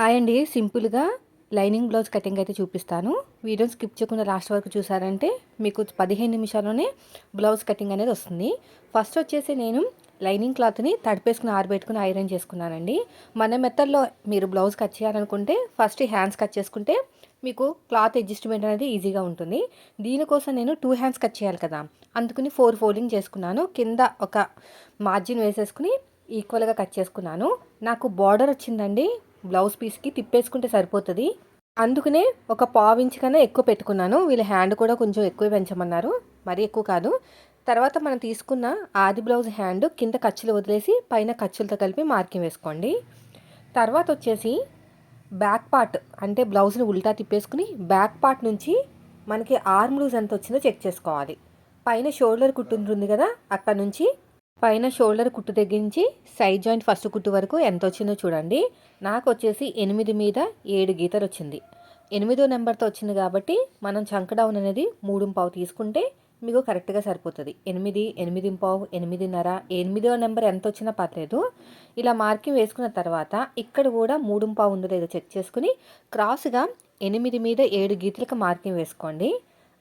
Hi అండి. సింపుల్గా lining blouse cutting అయితే చూపిస్తాను. వీడియో స్కిప్ చేయకుండా లాస్ట్ వరకు చూసారంటే మీకు పదిహేను నిమిషాల్లోనే బ్లౌజ్ కటింగ్ అనేది వస్తుంది. ఫస్ట్ వచ్చేసి నేను లైనింగ్ క్లాత్ని తడిపేసుకుని ఆరబెట్టుకుని ఐరన్ చేసుకున్నానండి. మన మెథడ్లో మీరు బ్లౌజ్ కట్ చేయాలనుకుంటే ఫస్ట్ హ్యాండ్స్ కట్ చేసుకుంటే మీకు క్లాత్ అడ్జస్ట్మెంట్ అనేది ఈజీగా ఉంటుంది. దీనికోసం నేను టూ హ్యాండ్స్ కట్ చేయాలి కదా. అందుకని ఫోర్ ఫోల్డింగ్ చేసుకున్నాను. కింద ఒక మార్జిన్ వేసేసుకుని ఈక్వల్గా కట్ చేసుకున్నాను. నాకు బార్డర్ వచ్చిందండి. బ్లౌజ్ పీస్కి తిప్పేసుకుంటే సరిపోతుంది. అందుకనే ఒక పావు కన్నా ఎక్కువ పెట్టుకున్నాను. వీళ్ళ హ్యాండ్ కూడా కొంచెం ఎక్కువ పెంచమన్నారు. మరీ ఎక్కువ కాదు. తర్వాత మనం తీసుకున్న ఆది బ్లౌజ్ హ్యాండ్ కింద ఖర్చులు వదిలేసి పైన ఖర్చులతో కలిపి మార్కింగ్ వేసుకోండి. తర్వాత వచ్చేసి బ్యాక్ పార్ట్ అంటే బ్లౌజ్ని ఉల్టా తిప్పేసుకుని బ్యాక్ పార్ట్ నుంచి మనకి ఆర్మ్ లూజ్ ఎంత వచ్చిందో చెక్ చేసుకోవాలి. పైన షోల్డర్ కుట్టుంటుంది కదా అక్కడ నుంచి పైన షోల్డర్ కుట్టు తగ్గించి సైడ్ జాయింట్ ఫస్ట్ కుట్టు వరకు ఎంత వచ్చిందో చూడండి. నాకు వచ్చేసి ఎనిమిది మీద ఏడు గీతలు వచ్చింది. ఎనిమిదో నెంబర్తో వచ్చింది కాబట్టి మనం చంక డౌన్ అనేది మూడు పావు తీసుకుంటే మీకు కరెక్ట్గా సరిపోతుంది. ఎనిమిది ఎనిమిది పావు ఎనిమిదిన్నర ఎనిమిదో నెంబర్ ఎంత వచ్చినా పర్లేదు. ఇలా మార్కింగ్ వేసుకున్న తర్వాత ఇక్కడ కూడా మూడు పావు ఉందో లేదో చెక్ చేసుకుని క్రాస్గా ఎనిమిది మీద ఏడు గీతలకు మార్కింగ్ వేసుకోండి.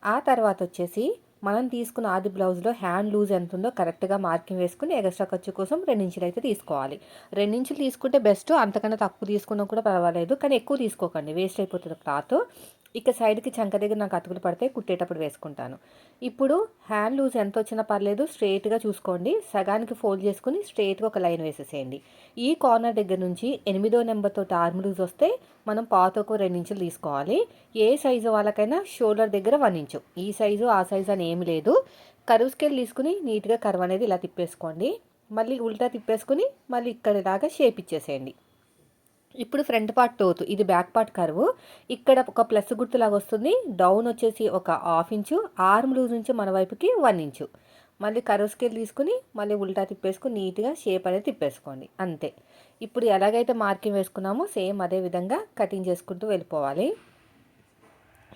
ఆ తర్వాత వచ్చేసి మనం తీసుకున్న ఆది బ్లౌజ్లో హ్యాండ్ లూజ్ ఎంత ఉందో కరెక్ట్గా మార్కింగ్ వేసుకుని ఎక్స్ట్రా ఖర్చు కోసం రెండించులు అయితే తీసుకోవాలి. రెండించులు తీసుకుంటే బెస్ట్ అంతకన్నా తక్కువ తీసుకున్నా కూడా పర్వాలేదు. కానీ ఎక్కువ తీసుకోకండి. వేస్ట్ అయిపోతుంది క్లాత్. ఇక సైడ్కి చంక దగ్గర నాకు అతుకులు పడితే కుట్టేటప్పుడు వేసుకుంటాను. ఇప్పుడు హ్యాండ్ లూజ్ ఎంత వచ్చినా పర్లేదు స్ట్రేట్గా చూసుకోండి. సగానికి ఫోల్డ్ చేసుకుని స్ట్రేట్గా ఒక లైన్ వేసేసేయండి. ఈ కార్నర్ దగ్గర నుంచి ఎనిమిదో నెంబర్తో ఆర్మ్ లూజ్ వస్తే మనం పాతకు రెండు ఇంచులు తీసుకోవాలి. ఏ సైజు వాళ్ళకైనా షోల్డర్ దగ్గర వన్ ఇంచు. ఈ సైజు ఆ సైజు అని ఏమి లేదు. కరువు స్కేల్ తీసుకుని నీట్గా కరువు అనేది ఇలా తిప్పేసుకోండి. మళ్ళీ ఉల్టా తిప్పేసుకుని మళ్ళీ ఇక్కడిలాగా షేప్ ఇచ్చేసేయండి. ఇప్పుడు ఫ్రంట్ పార్ట్ టోత్ ఇది బ్యాక్ పార్ట్ కరువు. ఇక్కడ ఒక ప్లస్ గుర్తులాగా వస్తుంది. డౌన్ వచ్చేసి ఒక హాఫ్ ఇంచు ఆర్మ్ లూజ్ నుంచి మన వైపుకి వన్ ఇంచు. మళ్ళీ కరువు స్కేల్ తీసుకుని మళ్ళీ ఉల్టా తిప్పేసుకుని నీట్గా షేప్ అనేది తిప్పేసుకోండి. అంతే. ఇప్పుడు ఎలాగైతే మార్కింగ్ వేసుకున్నామో సేమ్ అదే విధంగా కటింగ్ చేసుకుంటూ వెళ్ళిపోవాలి.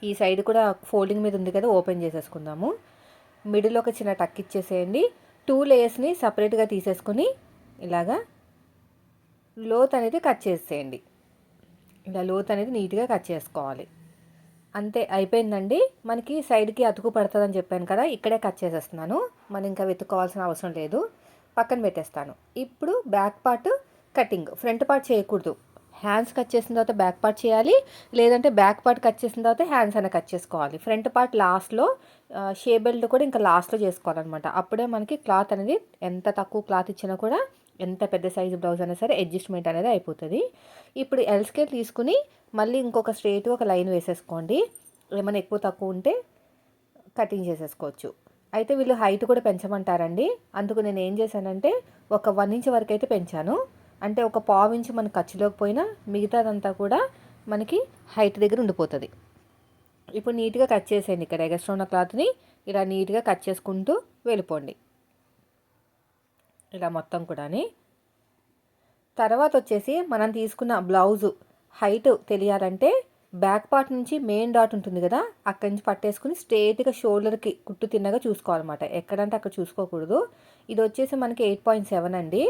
ఈ సైడ్ కూడా ఫోల్డింగ్ మీద ఉంది కదా ఓపెన్ చేసేసుకుందాము. మిడిల్ ఒక చిన్న టక్ ఇచ్చేసేయండి. టూ లేయర్స్ని సపరేట్గా తీసేసుకుని ఇలాగా లోత్ అనేది కట్ చేసేయండి. ఇలా లోత్ అనేది నీట్గా కట్ చేసుకోవాలి. అంతే అయిపోయిందండి. మనకి సైడ్కి అతుకు పడుతుందని చెప్పాను కదా ఇక్కడే కట్ చేసేస్తున్నాను. మనం ఇంకా వెతుక్కోవాల్సిన అవసరం లేదు. పక్కన పెట్టేస్తాను. ఇప్పుడు back part cutting. Front part చేయకూడదు. హ్యాండ్స్ కట్ చేసిన తర్వాత బ్యాక్ పార్ట్ చేయాలి. లేదంటే బ్యాక్ పార్ట్ కట్ చేసిన తర్వాత హ్యాండ్స్ అయినా కట్ చేసుకోవాలి. ఫ్రంట్ పార్ట్ లాస్ట్లో షే బెల్ట్ కూడా ఇంకా లాస్ట్లో చేసుకోవాలన్నమాట. అప్పుడే మనకి క్లాత్ అనేది ఎంత తక్కువ క్లాత్ ఇచ్చినా కూడా ఎంత పెద్ద సైజు బ్లౌజ్ అయినా సరే అడ్జస్ట్మెంట్ అనేది అయిపోతుంది. ఇప్పుడు ఎల్స్కేర్ తీసుకుని మళ్ళీ ఇంకొక స్ట్రేట్ ఒక లైన్ వేసేసుకోండి. ఏమైనా ఎక్కువ తక్కువ ఉంటే కటింగ్ చేసేసుకోవచ్చు. అయితే వీళ్ళు హైట్ కూడా పెంచమంటారండి. అందుకు నేను ఏం చేశానంటే ఒక వన్ ఇంచ్ వరకు అయితే పెంచాను. అంటే ఒక పావు ఇంచ్ మనకు ఖర్చులోకి పోయినా మిగతాదంతా కూడా మనకి హైట్ దగ్గర ఉండిపోతుంది. ఇప్పుడు నీట్గా కట్ చేసేయండి ఇక్కడ. ఎగస్ట్రా ఉన్న క్లాత్ని ఇలా నీట్గా కట్ చేసుకుంటూ వెళ్ళిపోండి. ఇలా మొత్తం కూడా తర్వాత వచ్చేసి మనం తీసుకున్న బ్లౌజు హైట్ తెలియాలంటే బ్యాక్ పార్ట్ నుంచి మెయిన్ డాట్ ఉంటుంది కదా అక్కడి నుంచి పట్టేసుకుని స్ట్రేట్గా షోల్డర్కి కుట్టు తిన్నగా చూసుకోవాలన్నమాట. ఎక్కడంటే అక్కడ చూసుకోకూడదు. ఇది వచ్చేసి మనకి ఎయిట్ పాయింట్ సెవెన్ అండి.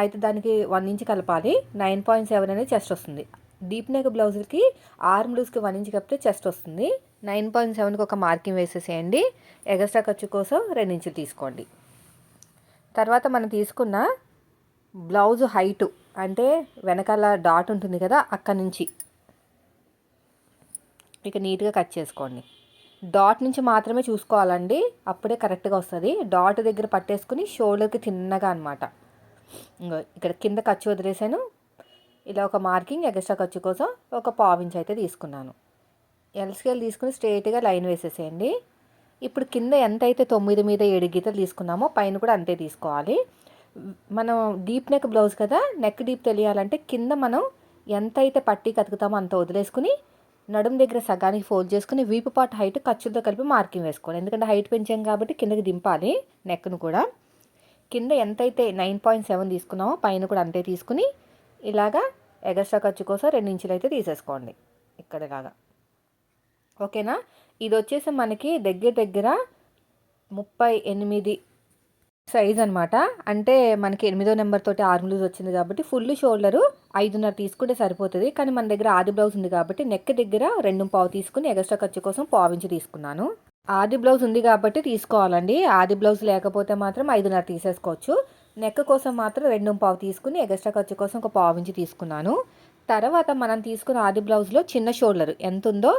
అయితే దానికి వన్ ఇంచ్ కలపాలి. నైన్ పాయింట్ సెవెన్ అనేది చెస్ట్ వస్తుంది. డీప్ నెక్ బ్లౌజ్కి ఆర్మ్ లూజ్కి వన్ ఇంచ్ కలిపితే చెస్ట్ వస్తుంది. నైన్ పాయింట్ సెవెన్కి ఒక మార్కింగ్ వేసేసేయండి. ఎగస్ట్రా ఖర్చు కోసం రెండు ఇంచులు తీసుకోండి. తర్వాత మనం తీసుకున్న బ్లౌజ్ హైటు అంటే వెనకాల డాట్ ఉంటుంది కదా అక్కడి నుంచి. ఇక నీట్గా కట్ చేసుకోండి. డాట్ నుంచి మాత్రమే చూసుకోవాలండి. అప్పుడే కరెక్ట్గా వస్తుంది. డాట్ దగ్గర పట్టేసుకుని షోల్డర్కి తిన్నగా అనమాట ఇక్కడ కింద ఖర్చు వదిలేసాను. ఇలా ఒక మార్కింగ్ ఎక్స్ట్రా ఖర్చు కోసం ఒక పావించి అయితే తీసుకున్నాను. ఎల్ స్కేల్ తీసుకుని స్ట్రైట్గా లైన్ వేసేసేయండి. ఇప్పుడు కింద ఎంత అయితే తొమ్మిది మీద ఏడు గీతలు తీసుకున్నామో పైన కూడా అంతే తీసుకోవాలి. మనం డీప్ నెక్ బ్లౌజ్ కదా నెక్ డీప్ తెలియాలంటే కింద మనం ఎంత అయితే పట్టి కతుకుతామో అంత వదిలేసుకుని నడుము దగ్గర సగానికి ఫోల్డ్ చేసుకుని వీపు పాటు హైట్ ఖర్చులతో కలిపి మార్కింగ్ వేసుకోవాలి. ఎందుకంటే హైట్ పెంచాం కాబట్టి కిందకి దింపాలి నెక్ను కూడా. కింద ఎంతైతే నైన్ పాయింట్ సెవెన్ తీసుకున్నామో పైన కూడా అంతే తీసుకుని ఇలాగా ఎగస్ట్రా ఖర్చు కోసం రెండు ఇంచులు అయితే తీసేసుకోండి. ఇక్కడ ఇలాగా. ఓకేనా? ఇది వచ్చేసి మనకి దగ్గర దగ్గర ముప్పై ఎనిమిది సైజ్ అనమాట అంటే మనకి ఎనిమిదో నెంబర్ తోటి ఆర్మ్ లూజ్ వచ్చింది కాబట్టి ఫుల్ షోల్డరు ఐదున్నర తీసుకుంటే సరిపోతుంది. కానీ మన దగ్గర ఆది బ్లౌజ్ ఉంది కాబట్టి నెక్ దగ్గర రెండు పావు తీసుకుని ఎగస్ట్రా ఖర్చు కోసం పావించి తీసుకున్నాను. ఆది బ్లౌజ్ ఉంది కాబట్టి తీసుకోవాలండి. ఆది బ్లౌజ్ లేకపోతే మాత్రం ఐదున్నర తీసేసుకోవచ్చు. నెక్ కోసం మాత్రం రెండు పావు తీసుకుని ఎగస్ట్రా ఖర్చు కోసం ఒక పావు ఇంచి తీసుకున్నాను. తర్వాత మనం తీసుకున్న ఆది బ్లౌజ్లో చిన్న షోల్డర్ ఎంత ఉందో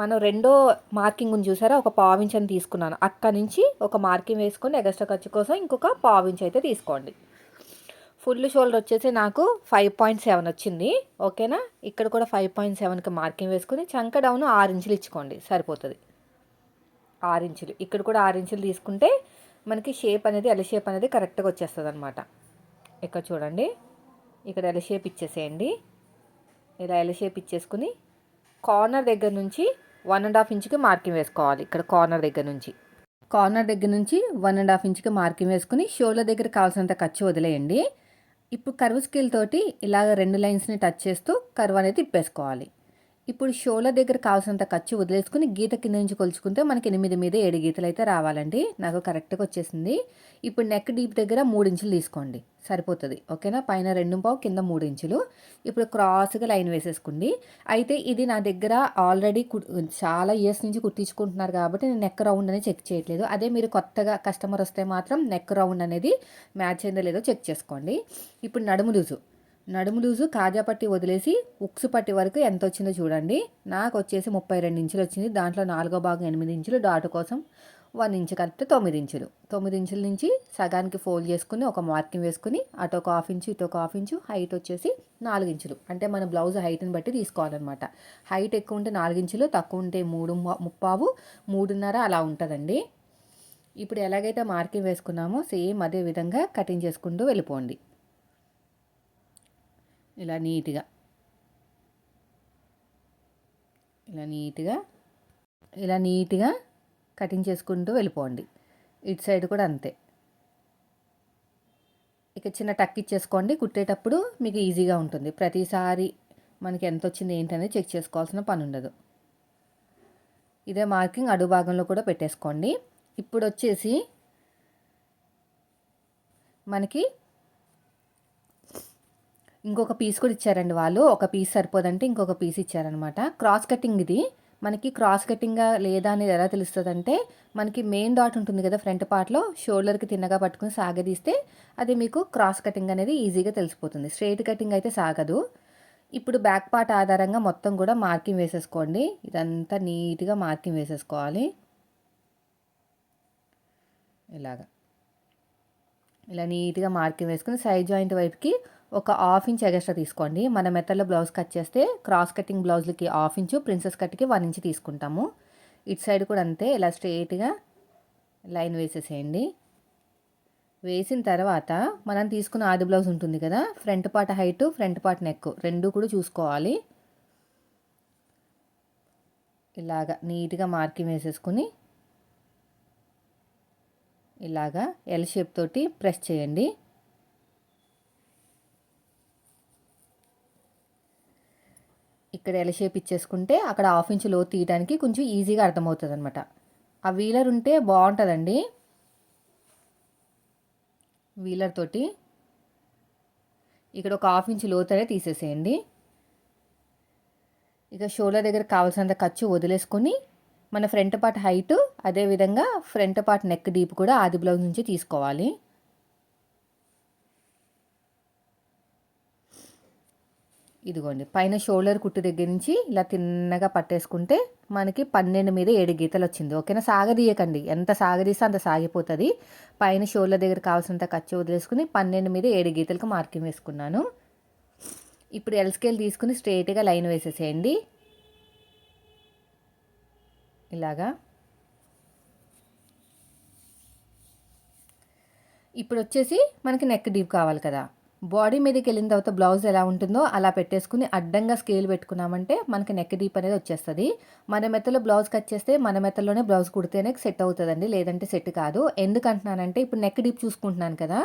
మనం రెండో మార్కింగ్ ఉంది చూసారా? ఒక పావించ్ అని తీసుకున్నాను. అక్కడి నుంచి ఒక మార్కింగ్ వేసుకొని ఎగస్ట్రా ఖర్చు కోసం ఇంకొక పావించ్ అయితే తీసుకోండి. ఫుల్ షోల్డర్ వచ్చేసి నాకు ఫైవ్ పాయింట్ సెవెన్ వచ్చింది. ఓకేనా? ఇక్కడ కూడా ఫైవ్ పాయింట్ సెవెన్కి మార్కింగ్ వేసుకొని చంక డౌన్ ఆరు ఇంచులు ఇచ్చుకోండి. సరిపోతుంది. ఆరు ఇంచులు. ఇక్కడ కూడా ఆరు ఇంచులు తీసుకుంటే మనకి షేప్ అనేది ఎల్ షేప్ అనేది కరెక్ట్గా వచ్చేస్తుంది అనమాట ఇక్కడ చూడండి. ఇక్కడ ఎల్ షేప్ ఇచ్చేసేయండి. ఇలా ఎల్ షేప్ ఇచ్చేసుకుని కార్నర్ దగ్గర నుంచి వన్ అండ్ హాఫ్ ఇంచ్కి మార్కింగ్ వేసుకోవాలి. ఇక్కడ కార్నర్ దగ్గర నుంచి. కార్నర్ దగ్గర నుంచి వన్ అండ్ హాఫ్ ఇంచ్కి మార్కింగ్ వేసుకుని షోల్డర్ దగ్గర కావాల్సినంత ఖర్చు వదిలేయండి. ఇప్పుడు కర్వ్ స్కేల్ తోటి ఇలాగ రెండు లైన్స్ని టచ్ చేస్తూ కర్వ్ అనేది తిప్పేసుకోవాలి. ఇప్పుడు షోల దగ్గర కావాల్సినంత ఖర్చు వదిలేసుకుని గీత కింద నుంచి కొలుచుకుంటే మనకి ఎనిమిది మీద ఏడు గీతలు అయితే రావాలండి. నాకు కరెక్ట్గా వచ్చేసింది. ఇప్పుడు నెక్ డీప్ దగ్గర మూడు ఇంచులు తీసుకోండి. సరిపోతుంది. ఓకేనా? పైన రెండు పావు కింద మూడు ఇంచులు. ఇప్పుడు క్రాస్గా లైన్ వేసేసుకోండి. అయితే ఇది నా దగ్గర ఆల్రెడీ చాలా ఇయర్స్ నుంచి కుట్టించుకుంటున్నారు కాబట్టి నేను నెక్ రౌండ్ అనేది చెక్ చేయట్లేదు. అదే మీరు కొత్తగా కస్టమర్ వస్తే మాత్రం నెక్ రౌండ్ అనేది మ్యాచ్ అయిందో లేదో చెక్ చేసుకోండి. ఇప్పుడు నడుము లూజు. నడుము లూజు కాజా పట్టి వదిలేసి ఉక్సు పట్టి వరకు ఎంత వచ్చిందో చూడండి. నాకు వచ్చేసి ముప్పై రెండు ఇంచులు వచ్చింది. దాంట్లో నాలుగో భాగం ఎనిమిది ఇంచులు డాటు కోసం వన్ ఇంచు కలిపితే తొమ్మిది ఇంచులు. తొమ్మిది ఇంచుల నుంచి సగానికి ఫోల్డ్ చేసుకుని ఒక మార్కింగ్ వేసుకుని అటు ఒక హాఫ్ ఇంచు ఇటు ఒక హాఫ్ ఇంచు హైట్ వచ్చేసి నాలుగు ఇంచులు. అంటే మన బ్లౌజ్ హైట్ని బట్టి తీసుకోవాలన్నమాట. హైట్ ఎక్కువ ఉంటే నాలుగు ఇంచులు తక్కువ ఉంటే మూడు ముప్పావు మూడున్నర అలా ఉంటుందండి. ఇప్పుడు ఎలాగైతే మార్కింగ్ వేసుకున్నామో సేమ్ అదే విధంగా కటింగ్ చేసుకుంటూ వెళ్ళిపోండి. ఇలా నీట్గా. ఇలా నీట్గా ఇలా నీట్గా కటింగ్ చేసుకుంటూ వెళ్ళిపోండి. ఇటు సైడ్ కూడా అంతే. ఇక చిన్న టక్ ఇచ్చేసుకోండి. కుట్టేటప్పుడు మీకు ఈజీగా ఉంటుంది. ప్రతిసారి మనకి ఎంత వచ్చింది ఏంటనేది చెక్ చేసుకోవాల్సిన పని ఉండదు. ఇదే మార్కింగ్ అడుగు భాగంలో కూడా పెట్టేసుకోండి. ఇప్పుడు వచ్చేసి మనకి ఇంకొక పీస్ కూడా ఇచ్చారండి వాళ్ళు. ఒక పీస్ సరిపోదంటే ఇంకొక పీస్ ఇచ్చారనమాట క్రాస్ కటింగ్ ఇది. మనకి క్రాస్ కటింగ్గా లేదా అనేది ఎలా తెలుస్తుంది అంటే మనకి మెయిన్ డాట్ ఉంటుంది కదా ఫ్రంట్ పార్ట్లో షోల్డర్కి తిన్నగా పట్టుకుని సాగదీస్తే అది మీకు క్రాస్ కటింగ్ అనేది ఈజీగా తెలిసిపోతుంది. స్ట్రైట్ కటింగ్ అయితే సాగదు. ఇప్పుడు బ్యాక్ పార్ట్ ఆధారంగా మొత్తం కూడా మార్కింగ్ వేసేసుకోండి. ఇదంతా నీట్గా మార్కింగ్ వేసేసుకోవాలి. ఇలాగా. ఇలా నీట్గా మార్కింగ్ వేసుకుని సైడ్ జాయింట్ వైపుకి ఒక హాఫ్ ఇంచ్ ఎగస్ట్రా తీసుకోండి. మన మెత్తల్లో బ్లౌజ్ కట్ చేస్తే క్రాస్ కటింగ్ బ్లౌజ్లకి హాఫ్ ఇంచు ప్రిన్సెస్ కట్కి వన్ ఇంచ్ తీసుకుంటాము. ఇటు సైడ్ కూడా అంతే ఇలా స్ట్రేట్గా లైన్ వేసేసేయండి. వేసిన తర్వాత మనం తీసుకున్న ఆది బ్లౌజ్ ఉంటుంది కదా front part height front part neck రెండు కూడా చూసుకోవాలి. ఇలాగా నీట్గా మార్కింగ్ వేసేసుకుని ఇలాగా ఎల్ షేప్ తోటి ప్రెస్ చేయండి. ఇక్కడ ఎల్ షేప్ ఇచ్చేసుకుంటే అక్కడ హాఫ్ ఇంచ్లో తీయడానికి కొంచెం ఈజీగా అర్థమవుతుంది అనమాట ఆ వీలర్ ఉంటే బాగుంటుందండి. వీలర్ తోటి ఇక్కడ ఒక హాఫ్ ఇంచ్ లోతనే తీసేసేయండి. ఇక షోల్డర్ దగ్గర కావాల్సినంత ఖర్చు వదిలేసుకొని మన ఫ్రంట్ పార్ట్ హైటు అదేవిధంగా ఫ్రంట్ పార్ట్ నెక్ డీప్ కూడా ఆది బ్లౌజ్ నుంచి తీసుకోవాలి. ఇదిగోండి పైన షోల్డర్ కుట్టు దగ్గర నుంచి ఇలా తిన్నగా పట్టేసుకుంటే మనకి పన్నెండు మీద ఏడు గీతలు వచ్చింది. ఓకేనా? సాగదీయకండి. ఎంత సాగదీస్తే అంత సాగిపోతుంది. పైన షోల్డర్ దగ్గర కావాల్సినంత ఖర్చు వదిలేసుకుని పన్నెండు మీద ఏడు గీతలకు మార్కింగ్ వేసుకున్నాను. ఇప్పుడు ఎల్ స్కేల్ తీసుకుని స్ట్రైట్గా లైన్ వేసేసేయండి. ఇలాగా. ఇప్పుడు వచ్చేసి మనకి నెక్ డీప్ కావాలి కదా. బాడీ మీదకి వెళ్ళిన తర్వాత బ్లౌజ్ ఎలా ఉంటుందో అలా పెట్టేసుకుని అడ్డంగా స్కేల్ పెట్టుకున్నామంటే మనకి నెక్ డీప్ అనేది వచ్చేస్తుంది. మన మెత్తలో బ్లౌజ్ కట్ చేస్తే మన మెత్తలోనే బ్లౌజ్ కుడితేనే సెట్ అవుతుందండి లేదంటే సెట్ కాదు. ఎందుకంటున్నానంటే ఇప్పుడు నెక్ డీప్ చూసుకుంటున్నాను కదా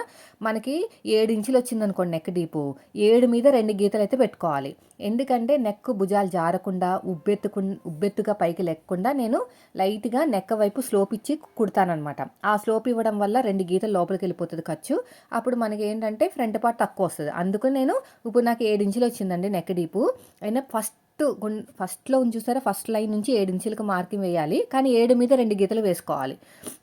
మనకి ఏడు ఇంచులు వచ్చిందనుకోండి నెక్ డీపు ఏడు మీద రెండు గీతలు అయితే పెట్టుకోవాలి. ఎందుకంటే నెక్ భుజాలు జారకుండా ఉబ్బెత్తుకు ఉబ్బెత్తుగా పైకి లేకుండా నేను లైట్గా నెక్ వైపు స్లోప్ ఇచ్చి కుడతానమాట ఆ స్లోప్ ఇవ్వడం వల్ల రెండు గీతలు లోపలికి వెళ్ళిపోతుంది ఖర్చు. అప్పుడు మనకి ఏంటంటే ఫ్రంట్ పార్ట్ తక్కువ వస్తుంది అందుకు నేను ఇప్పుడు నాకు ఏడు ఇంచులు వచ్చిందండి నెక్ డీపు అయినా ఫస్ట్ ఫస్ట్లో ఉంది చూసారా? ఫస్ట్ లైన్ నుంచి ఏడించులకు మార్కింగ్ వేయాలి. కానీ ఏడు మీద రెండు గీతలు వేసుకోవాలి.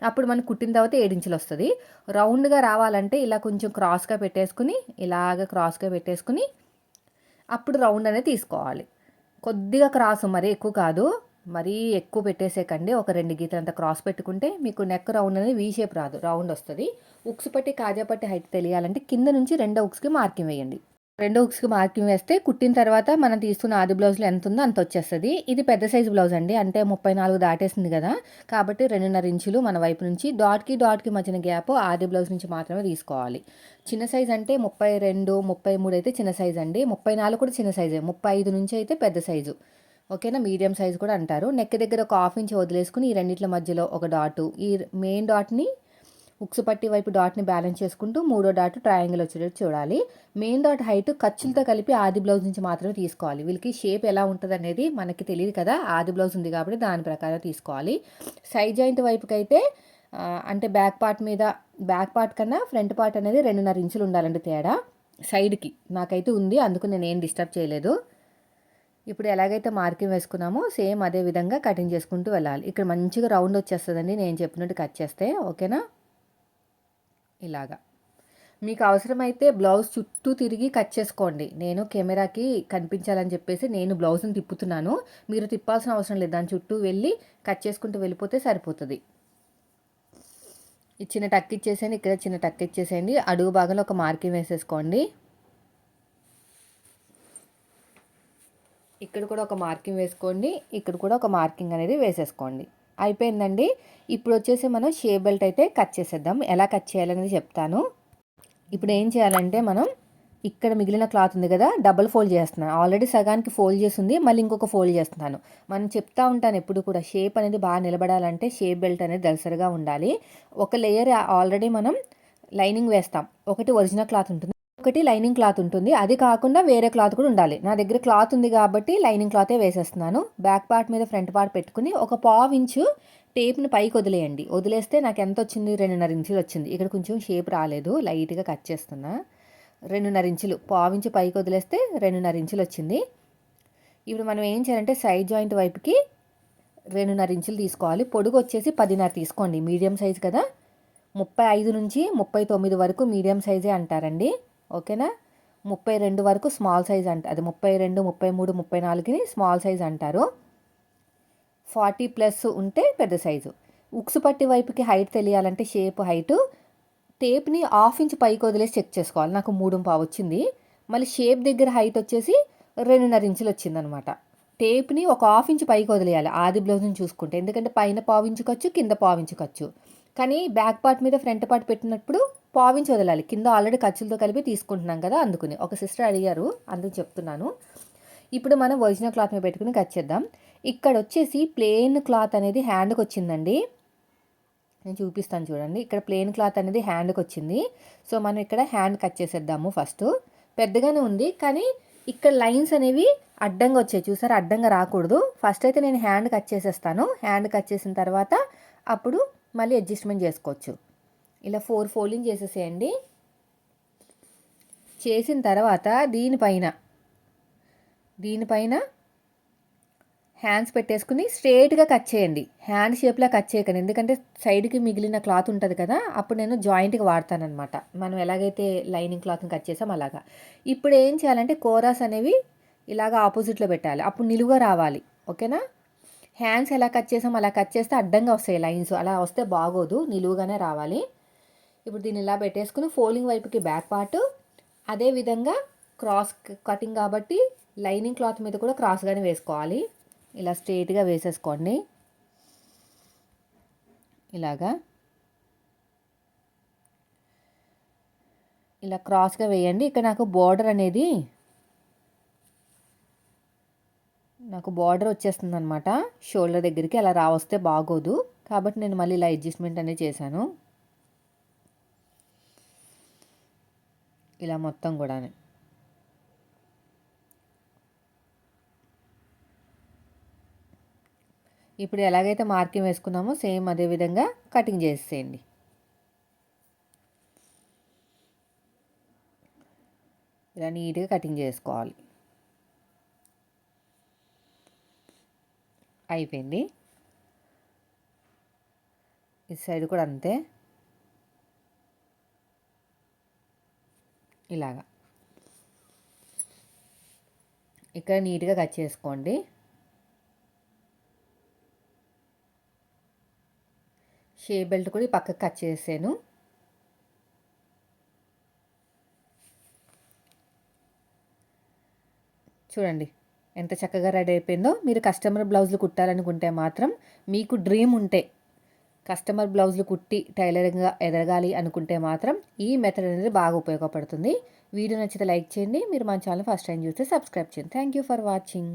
అప్పుడు మనం కుట్టిన తర్వాత ఏడించులు వస్తుంది. రౌండ్గా రావాలంటే ఇలా కొంచెం క్రాస్గా పెట్టేసుకుని ఇలాగ క్రాస్గా పెట్టేసుకుని అప్పుడు రౌండ్ అనేది తీసుకోవాలి. కొద్దిగా క్రాస్ మరి ఎక్కువ కాదు. మరీ ఎక్కువ పెట్టేసేకండి. ఒక రెండు గీతలు అంత క్రాస్ పెట్టుకుంటే మీకు నెక్ రౌండ్ అనేది వీ షేప్ రాదు. రౌండ్ వస్తుంది. ఉక్స్ పట్టి కాజా పట్టి హైట్ తెలియాలంటే కింద నుంచి రెండో ఉక్స్కి మార్కింగ్ వేయండి. రెండో ఉక్స్కి మార్కింగ్ వేస్తే కుట్టిన తర్వాత మనం తీసుకున్న ఆది బ్లౌజ్లో ఎంత ఉందో అంత వచ్చేస్తుంది. ఇది పెద్ద సైజు బ్లౌజ్ అండి. అంటే ముప్పై నాలుగు దాటేసింది కదా. కాబట్టి రెండున్నర ఇంచులు మన వైపు నుంచి డాట్కి డాట్కి మధ్యన గ్యాప్ ఆది బ్లౌజ్ నుంచి మాత్రమే తీసుకోవాలి. చిన్న సైజ్ అంటే ముప్పై రెండు ముప్పై మూడు అయితే చిన్న సైజ్ అండి. ముప్పై నాలుగు కూడా చిన్న సైజే ముప్పై ఐదు నుంచి అయితే పెద్ద సైజు ఓకేనా? మీడియం సైజ్ కూడా అంటారు. నెక్ దగ్గర ఒక హాఫ్ ఇంచ్ వదిలేసుకుని ఈ రెండింటి మధ్యలో ఒక డాటు. ఈ మెయిన్ డాట్ని ఉక్సు పట్టి వైపు డాట్ని బ్యాలెన్స్ చేసుకుంటూ మూడో డాట్ ట్రయాంగిల్ వచ్చేటట్టు చూడాలి. మెయిన్ డాట్ హైట్ ఖర్చులతో కలిపి ఆది బ్లౌజ్ నుంచి మాత్రమే తీసుకోవాలి. వీళ్ళకి షేప్ ఎలా ఉంటుంది అనేది మనకి తెలియదు కదా. ఆది బ్లౌజ్ ఉంది కాబట్టి దాని ప్రకారం తీసుకోవాలి. సైడ్ జాయింట్ వైపుకైతే అంటే బ్యాక్ పార్ట్ మీద బ్యాక్ పార్ట్ కన్నా ఫ్రంట్ పార్ట్ అనేది రెండున్నర ఇంచులు ఉండాలండి తేడా. సైడ్కి నాకైతే ఉంది. అందుకు నేను ఏం డిస్టర్బ్ చేయలేదు. ఇప్పుడు ఎలాగైతే మార్కింగ్ వేసుకున్నామో సేమ్ అదే విధంగా కటింగ్ చేసుకుంటూ వెళ్ళాలి. ఇక్కడ మంచిగా రౌండ్ వచ్చేస్తుందండి. నేను చెప్పినట్టు కట్ చేస్తే ఓకేనా? ఇలాగా. మీకు అవసరమైతే బ్లౌజ్ చుట్టూ తిరిగి కట్ చేసుకోండి. నేను కెమెరాకి కనిపించాలని చెప్పేసి నేను బ్లౌజ్ని తిప్పుతున్నాను. మీరు తిప్పాల్సిన అవసరం లేదు. దాని చుట్టూ వెళ్ళి కట్ చేసుకుంటూ వెళ్ళిపోతే సరిపోతుంది. చిన్న టక్ ఇచ్చేసేయండి. ఇక్కడ చిన్న టక్ ఇచ్చేసేయండి. అడుగు భాగంలో ఒక మార్కింగ్ వేసేసుకోండి. ఇక్కడ కూడా ఒక మార్కింగ్ వేసుకోండి. ఇక్కడ కూడా ఒక మార్కింగ్ అనేది వేసేసుకోండి. అయిపోయిందండి. ఇప్పుడు వచ్చేసి మనం షే బెల్ట్ అయితే కట్ చేసేద్దాం. ఎలా కట్ చేయాలనేది చెప్తాను. ఇప్పుడు ఏం చేయాలంటే మనం ఇక్కడ మిగిలిన క్లాత్ ఉంది కదా డబుల్ ఫోల్డ్ చేస్తున్నాను. ఆల్రెడీ సగానికి ఫోల్డ్ చేసింది మళ్ళీ ఇంకొక ఫోల్డ్ చేస్తున్నాను. మనం చెప్తా ఉంటాను ఎప్పుడు కూడా షేప్ అనేది బాగా నిలబడాలంటే షేప్ బెల్ట్ అనేది దలసరిగా ఉండాలి. ఒక లేయర్ ఆల్రెడీ మనం లైనింగ్ వేస్తాం. ఒకటి ఒరిజినల్ క్లాత్ ఉంటుంది. ఒకటి లైనింగ్ క్లాత్ ఉంటుంది. అది కాకుండా వేరే క్లాత్ కూడా ఉండాలి. నా దగ్గర క్లాత్ ఉంది కాబట్టి లైనింగ్ క్లాతే వేసేస్తున్నాను. బ్యాక్ పార్ట్ మీద ఫ్రంట్ పార్ట్ పెట్టుకుని ఒక పావు ఇంచు టేప్ని పైకి వదిలేయండి. వదిలేస్తే నాకు ఎంత వచ్చింది? రెండున్నర ఇంచులు వచ్చింది. ఇక్కడ కొంచెం షేప్ రాలేదు. లైట్గా కట్ చేస్తున్నా. రెండున్నర ఇంచులు. పావు ఇంచు పైకి వదిలేస్తే రెండున్నర ఇంచులు వచ్చింది. ఇప్పుడు మనం ఏం చేయాలంటే సైడ్ జాయింట్ వైపుకి రెండున్నర ఇంచులు తీసుకోవాలి. పొడుగు వచ్చేసి పదిన్నర తీసుకోండి. మీడియం సైజ్ కదా. ముప్పై ఐదు నుంచి ముప్పై తొమ్మిది వరకు మీడియం సైజే అంటారండి. ఓకేనా? ముప్పై రెండు వరకు స్మాల్ సైజ్ అంట అది ముప్పై రెండు ముప్పై మూడు ముప్పై నాలుగుని స్మాల్ సైజ్ అంటారు. ఫార్టీ ప్లస్ ఉంటే పెద్ద సైజు. ఉక్సు పట్టి వైపుకి హైట్ తెలియాలంటే షేప్ హైటు. టేప్ని హాఫ్ ఇంచ్ పైకి వదిలేసి చెక్ చేసుకోవాలి. నాకు మూడు పావు వచ్చింది. మళ్ళీ షేప్ దగ్గర హైట్ వచ్చేసి రెండున్నర ఇంచులు వచ్చిందనమాట. టేప్ని ఒక హాఫ్ ఇంచ్ పైకి వదిలేయాలి ఆది బ్లౌజ్ని చూసుకుంటే. ఎందుకంటే పైన పావించుకోవచ్చు కింద పావించుకోవచ్చు కానీ బ్యాక్ పార్ట్ మీద ఫ్రంట్ పార్ట్ పెట్టినప్పుడు పావించి వదలాలి. కింద ఆల్రెడీ ఖర్చులతో కలిపి తీసుకుంటున్నాం కదా అందుకుని. ఒక సిస్టర్ అడిగారు అందుకు చెప్తున్నాను. ఇప్పుడు మనం ఒరిజినల్ క్లాత్ మీద పెట్టుకుని కట్ చేద్దాం. ఇక్కడ వచ్చేసి ప్లెయిన్ క్లాత్ అనేది హ్యాండ్కి వచ్చిందండి. నేను చూపిస్తాను చూడండి. ఇక్కడ ప్లెయిన్ క్లాత్ అనేది హ్యాండ్కి వచ్చింది. సో మనం ఇక్కడ హ్యాండ్ కట్ చేసేద్దాము ఫస్ట్ పెద్దగానే ఉంది కానీ ఇక్కడ లైన్స్ అనేవి అడ్డంగా వచ్చాయి. చూసారు? అడ్డంగా రాకూడదు. ఫస్ట్ అయితే నేను హ్యాండ్ కట్ చేసేస్తాను. హ్యాండ్ కట్ చేసిన తర్వాత అప్పుడు మళ్ళీ అడ్జస్ట్మెంట్ చేసుకోవచ్చు. ఇలా ఫోర్ ఫోల్డింగ్ చేసేసేయండి. చేసిన తర్వాత దీనిపైన దీనిపైన హ్యాండ్స్ పెట్టేసుకుని స్ట్రేట్గా కట్ చేయండి. హ్యాండ్ షేప్లో కట్ చేయకండి. ఎందుకంటే సైడ్కి మిగిలిన క్లాత్ ఉంటుంది కదా అప్పుడు నేను జాయింట్కి వాడతానమాట మనం ఎలాగైతే లైనింగ్ క్లాత్ని కట్ చేసాం అలాగా. ఇప్పుడు ఏం చేయాలంటే కోరాస్ అనేవి ఇలాగ ఆపోజిట్లో పెట్టాలి. అప్పుడు నిలువుగా రావాలి. ఓకేనా? హ్యాండ్స్ ఎలా కట్ చేసాం అలా కట్ చేస్తే అడ్డంగా వస్తాయి లైన్స్. అలా వస్తే బాగోదు. నిలువుగానే రావాలి. ఇప్పుడు దీన్ని ఇలా పెట్టేసుకుని ఫోల్డింగ్ వైపుకి బ్యాక్ పార్ట్. అదేవిధంగా క్రాస్ కటింగ్ కాబట్టి లైనింగ్ క్లాత్ మీద కూడా క్రాస్గానే వేసుకోవాలి. ఇలా స్ట్రేట్గా వేసేసుకోండి. ఇలాగా. ఇలా క్రాస్గా వేయండి. ఇక్కడ నాకు బార్డర్ అనేది నాకు బార్డర్ వచ్చేస్తుంది అనమాట షోల్డర్ దగ్గరికి అలా రావస్తే బాగోదు. కాబట్టి నేను మళ్ళీ ఇలా అడ్జస్ట్మెంట్ అనేది చేశాను. ఇలా మొత్తం కూడా ఇప్పుడు ఎలాగైతే మార్కింగ్ వేసుకున్నామో సేమ్ అదే విధంగా కటింగ్ చేసేయండి. ఇలా నీట్గా కటింగ్ చేసుకోవాలి. అయిపోయింది. ఈ సైడ్ కూడా అంతే. ఇలాగా. ఇక్కడ నీట్గా కట్ చేసుకోండి. షే బెల్ట్ కూడా పక్కకు కట్ చేసాను చూడండి ఎంత చక్కగా రెడీ అయిపోయిందో. మీరు కస్టమర్ బ్లౌజులు కుట్టాలనుకుంటే మాత్రం మీకు డ్రీమ్ ఉంటే కస్టమర్ బ్లౌజులు కుట్టి టైలరింగ్గా ఎదగాలి అనుకుంటే మాత్రం ఈ మెథడ్ అనేది బాగా ఉపయోగపడుతుంది. వీడియో నచ్చితే లైక్ చేయండి. మీరు మన ఛానల్ ఫస్ట్ టైం చూస్తే సబ్స్క్రైబ్ చేయండి. Thank you for watching